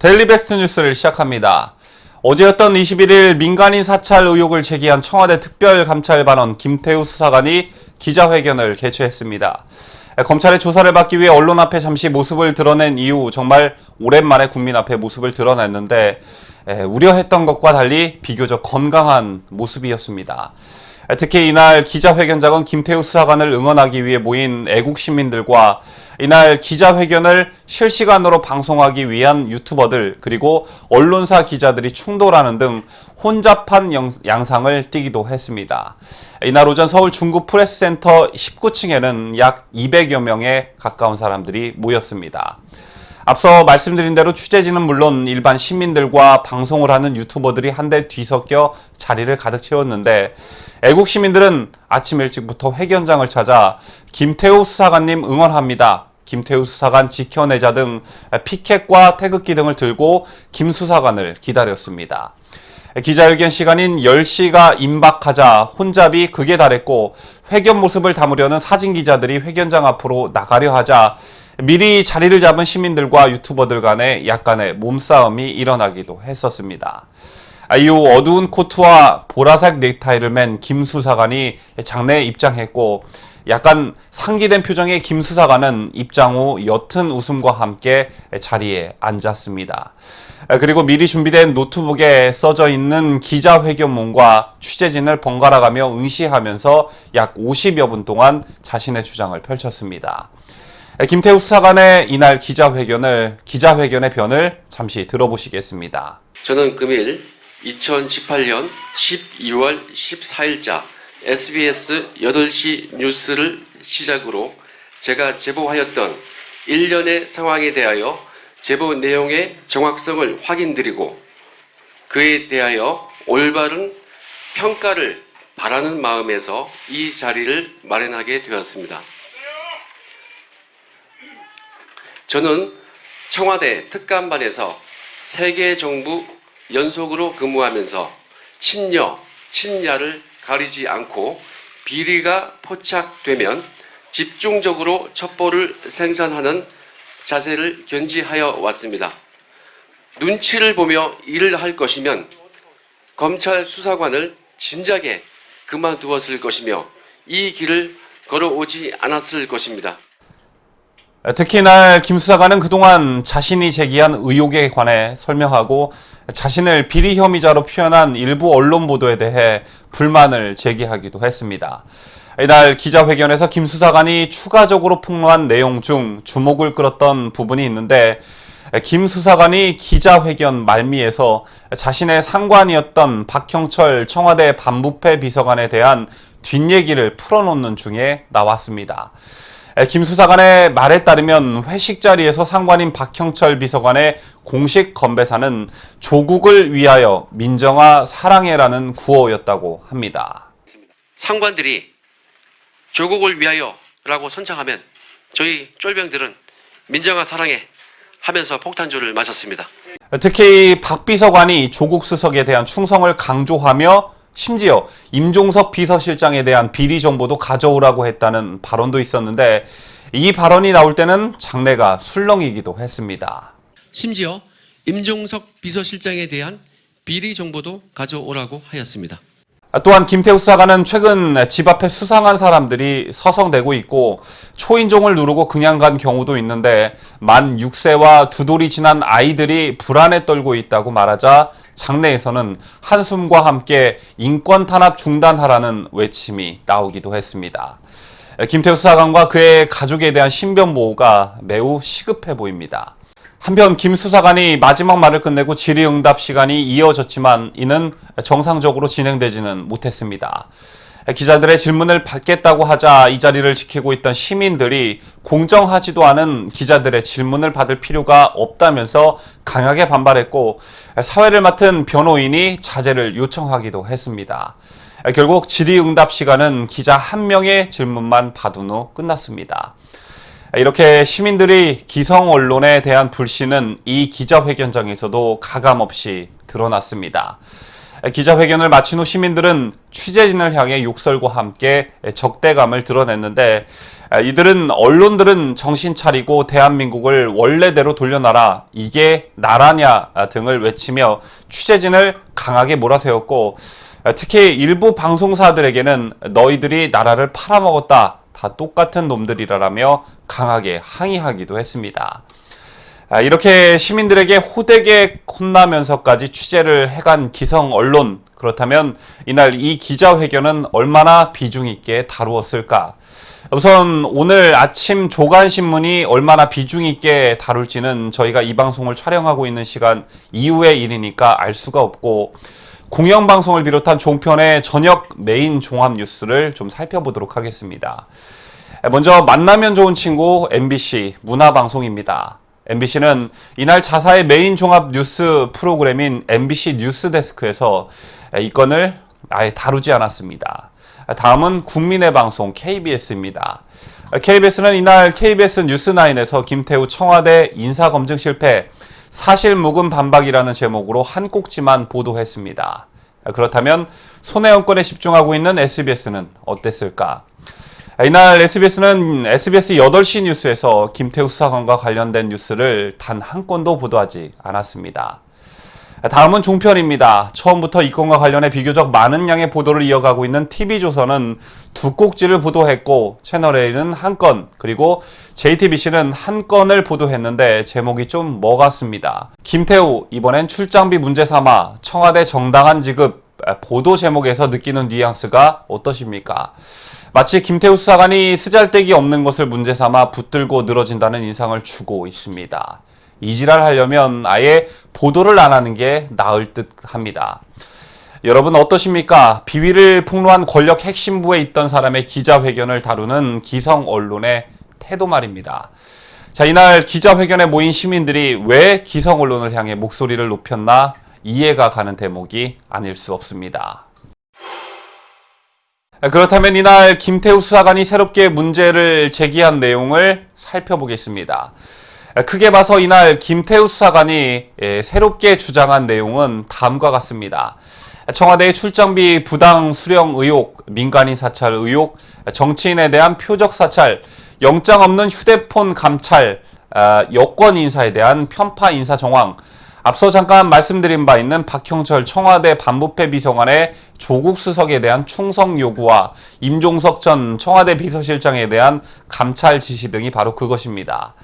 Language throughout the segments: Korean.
데일리 베스트 뉴스를 시작합니다. 어제였던 21일 민간인 사찰 의혹을 제기한 청와대 특별감찰반원 김태우 수사관이 기자회견을 개최했습니다. 검찰의 조사를 받기 위해 언론 앞에 잠시 모습을 드러낸 이후 정말 오랜만에 국민 앞에 모습을 드러냈는데 에, 우려했던 것과 달리 비교적 건강한 모습이었습니다. 에, 특히 이날 기자회견장은 김태우 수사관을 응원하기 위해 모인 애국 시민들과 이날 기자회견을 실시간으로 방송하기 위한 유튜버들 그리고 언론사 기자들이 충돌하는 등 혼잡한 영- 양상을 띠기도 했습니다. 이날 오전 서울 중구 프레스센터 19층에는 약 200여 명에 가까운 사람들이 모였습니다. 앞서 말씀드린 대로 취재진은 물론 일반 시민들과 방송을 하는 유튜버들이 한데 뒤섞여 자리를 가득 채웠는데 애국 시민들은 아침 일찍부터 회견장을 찾아 김태우 수사관님 응원합니다. 김태우 수사관 지켜내자 등 피켓과 태극기 등을 들고 김 수사관을 기다렸습니다. 기자회견 시간인 10시가 임박하자 혼잡이 극에 달했고 회견 모습을 담으려는 사진 기자들이 회견장 앞으로 나가려 하자 미리 자리를 잡은 시민들과 유튜버들 간에 약간의 몸싸움이 일어나기도 했었습니다. 아, 이후 어두운 코트와 보라색 넥타이를 맨 김 수사관이 장내에 입장했고 약간 상기된 표정의 김 수사관은 입장 후 옅은 웃음과 함께 자리에 앉았습니다. 아, 그리고 미리 준비된 노트북에 써져 있는 기자회견문과 취재진을 번갈아가며 응시하면서 약 50여 분 동안 자신의 주장을 펼쳤습니다. 아, 김태우 수사관의 이날 기자회견을 기자회견의 변을 잠시 들어보시겠습니다. 저는 금일 2018년 12월 14일자 SBS 8시 뉴스를 시작으로 제가 제보하였던 일련의 상황에 대하여 제보 내용의 정확성을 확인드리고 그에 대하여 올바른 평가를 바라는 마음에서 이 자리를 마련하게 되었습니다. 저는 청와대 특감반에서 세계 정부 연속으로 근무하면서 친여, 친야를 가리지 않고 비리가 포착되면 집중적으로 첩보를 생산하는 자세를 견지하여 왔습니다. 눈치를 보며 일을 할 것이면 검찰 수사관을 진작에 그만두었을 것이며 이 길을 걸어오지 않았을 것입니다. 특히 이날 김 수사관은 그동안 자신이 제기한 의혹에 관해 설명하고 자신을 비리 혐의자로 표현한 일부 언론 보도에 대해 불만을 제기하기도 했습니다. 이날 기자회견에서 김 수사관이 추가적으로 폭로한 내용 중 주목을 끌었던 부분이 있는데 김 수사관이 기자회견 말미에서 자신의 상관이었던 박형철 청와대 반부패 비서관에 대한 뒷얘기를 풀어놓는 중에 나왔습니다. 김 수사관의 말에 따르면 회식 자리에서 상관인 박형철 비서관의 공식 건배사는 조국을 위하여 민정아 사랑해라는 구호였다고 합니다. 상관들이 조국을 위하여라고 선창하면 저희 쫄병들은 민정아 사랑해 하면서 폭탄주를 마셨습니다. 특히 박 비서관이 조국 수석에 대한 충성을 강조하며 심지어 임종석 비서실장에 대한 비리 정보도 가져오라고 했다는 발언도 있었는데 이 발언이 나올 때는 장내가 술렁이기도 했습니다. 심지어 임종석 비서실장에 대한 비리 정보도 가져오라고 하였습니다. 또한 김태우 수사관은 최근 집 앞에 수상한 사람들이 서성대고 있고 초인종을 누르고 그냥 간 경우도 있는데 만 6세와 두 돌이 지난 아이들이 불안에 떨고 있다고 말하자 장내에서는 한숨과 함께 인권 탄압 중단하라는 외침이 나오기도 했습니다. 김태우 수사관과 그의 가족에 대한 신변 보호가 매우 시급해 보입니다. 한편 김 수사관이 마지막 말을 끝내고 질의응답 시간이 이어졌지만 이는 정상적으로 진행되지는 못했습니다. 기자들의 질문을 받겠다고 하자 이 자리를 지키고 있던 시민들이 공정하지도 않은 기자들의 질문을 받을 필요가 없다면서 강하게 반발했고 사회를 맡은 변호인이 자제를 요청하기도 했습니다. 결국 질의응답 시간은 기자 한 명의 질문만 받은 후 끝났습니다. 이렇게 시민들이 기성 언론에 대한 불신은 이 기자회견장에서도 가감없이 드러났습니다. 기자회견을 마친 후 시민들은 취재진을 향해 욕설과 함께 적대감을 드러냈는데 이들은 언론들은 정신 차리고 대한민국을 원래대로 돌려놔라 이게 나라냐 등을 외치며 취재진을 강하게 몰아세웠고 특히 일부 방송사들에게는 너희들이 나라를 팔아먹었다 다 똑같은 놈들이라라며 강하게 항의하기도 했습니다. 아, 이렇게 시민들에게 호되게 혼나면서까지 취재를 해간 기성 언론 그렇다면 이날 이 기자회견은 얼마나 비중 있게 다루었을까? 우선 오늘 아침 조간신문이 얼마나 비중 있게 다룰지는 저희가 이 방송을 촬영하고 있는 시간 이후의 일이니까 알 수가 없고 공영방송을 비롯한 종편의 저녁 메인 종합 뉴스를 좀 살펴보도록 하겠습니다. 먼저 만나면 좋은 친구 MBC 문화방송입니다. MBC는 이날 자사의 메인 종합 뉴스 프로그램인 MBC 뉴스데스크에서 이 건을 아예 다루지 않았습니다. 다음은 국민의 방송 KBS입니다. KBS는 이날 KBS 뉴스9에서 김태우 청와대 인사검증 실패 사실 묵은 반박이라는 제목으로 한 꼭지만 보도했습니다. 그렇다면 손해원권에 집중하고 있는 SBS는 어땠을까? 이날 SBS는 SBS 8시 뉴스에서 김태우 수사관과 관련된 뉴스를 단 한 건도 보도하지 않았습니다. 다음은 종편입니다. 처음부터 이 건과 관련해 비교적 많은 양의 보도를 이어가고 있는 TV조선은 두 꼭지를 보도했고 채널A는 한 건, 그리고 JTBC는 한 건을 보도했는데 제목이 좀뭐 같습니다. 김태우, 이번엔 출장비 문제 삼아 청와대 정당한 지급 보도 제목에서 느끼는 뉘앙스가 어떠십니까? 마치 김태우 수사관이 쓰잘데기 없는 것을 문제 삼아 붙들고 늘어진다는 인상을 주고 있습니다. 이지랄 하려면 아예 보도를 안 하는 게 나을 듯 합니다. 여러분 어떠십니까? 비위를 폭로한 권력 핵심부에 있던 사람의 기자회견을 다루는 기성 언론의 태도 말입니다. 자, 이날 기자회견에 모인 시민들이 왜 기성 언론을 향해 목소리를 높였나 이해가 가는 대목이 아닐 수 없습니다. 그렇다면 이날 김태우 수사관이 새롭게 문제를 제기한 내용을 살펴보겠습니다. 크게 봐서 이날 김태우 수사관이 예, 새롭게 주장한 내용은 다음과 같습니다. 청와대의 출장비 부당 수령 의혹, 민간인 사찰 의혹, 정치인에 대한 표적 사찰, 영장 없는 휴대폰 감찰, 아, 여권 인사에 대한 편파 인사 정황, 앞서 잠깐 말씀드린 바 있는 박형철 청와대 반부패 비서관의 조국 수석에 대한 충성 요구와 임종석 전 청와대 비서실장에 대한 감찰 지시 등이 바로 그것입니다.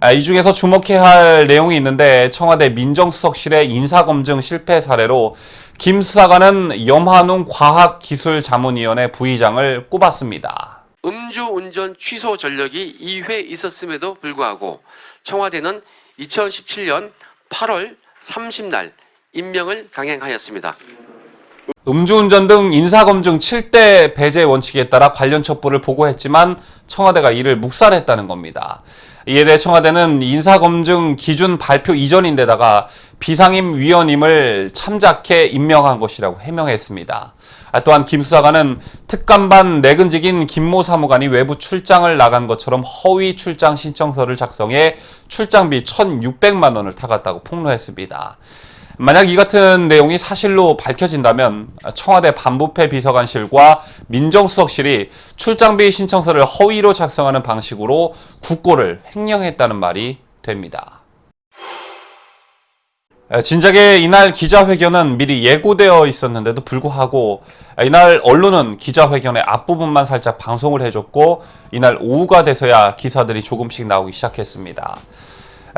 아, 이 중에서 주목해야 할 내용이 있는데 청와대 민정수석실의 인사검증 실패 사례로 김 수사관은 염한웅 과학기술자문위원회 부의장을 꼽았습니다. 음주운전 취소 전력이 2회 있었음에도 불구하고 청와대는 2017년 8월 30날 임명을 강행하였습니다. 음주운전 등 인사검증 7대 배제 원칙에 따라 관련 첩보를 보고했지만 청와대가 이를 묵살했다는 겁니다. 이에 대해 청와대는 인사검증 기준 발표 이전인데다가 비상임 위원임을 참작해 임명한 것이라고 해명했습니다. 아, 또한 김 수사관은 특감반 내근직인 김모 사무관이 외부 출장을 나간 것처럼 허위 출장 신청서를 작성해 출장비 1,600만 원을 타갔다고 폭로했습니다. 만약 이 같은 내용이 사실로 밝혀진다면 청와대 반부패 비서관실과 민정수석실이 출장비 신청서를 허위로 작성하는 방식으로 국고를 횡령했다는 말이 됩니다. 진작에 이날 기자회견은 미리 예고되어 있었는데도 불구하고 이날 언론은 기자회견의 앞부분만 살짝 방송을 해줬고 이날 오후가 돼서야 기사들이 조금씩 나오기 시작했습니다.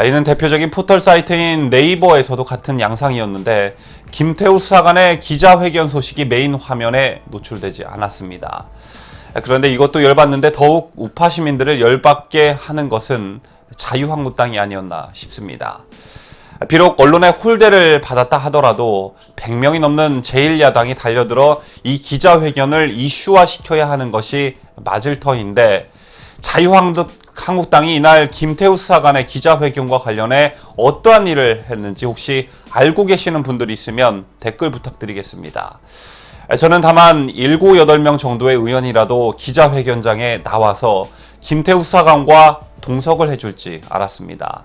이는 대표적인 포털 사이트인 네이버에서도 같은 양상이었는데 김태우 수사관의 기자회견 소식이 메인 화면에 노출되지 않았습니다. 그런데 이것도 열받는데 더욱 우파 시민들을 열받게 하는 것은 자유한국당이 아니었나 싶습니다. 비록 언론의 홀대를 받았다 하더라도 100명이 넘는 제1야당이 달려들어 이 기자회견을 이슈화 시켜야 하는 것이 맞을 터인데 자유 한국당이 이날 김태우 수사관의 기자회견과 관련해 어떠한 일을 했는지 혹시 알고 계시는 분들이 있으면 댓글 부탁드리겠습니다. 저는 다만 7, 8명 정도의 의원이라도 기자회견장에 나와서 김태우 수사관과 동석을 해줄지 알았습니다.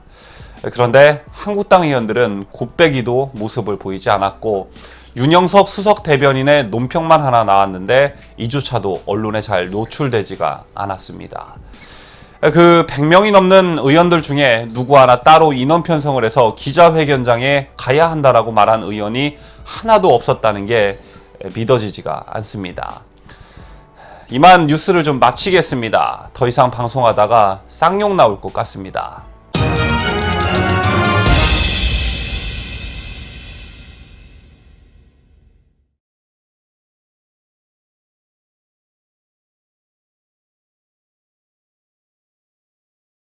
그런데 한국당 의원들은 곱빼기도 모습을 보이지 않았고 윤영석 수석 대변인의 논평만 하나 나왔는데 이조차도 언론에 잘 노출되지가 않았습니다. 그 100명이 넘는 의원들 중에 누구 하나 따로 인원 편성을 해서 기자회견장에 가야 한다라고 말한 의원이 하나도 없었다는 게 믿어지지가 않습니다. 이만 뉴스를 좀 마치겠습니다. 더 이상 방송하다가 쌍욕 나올 것 같습니다.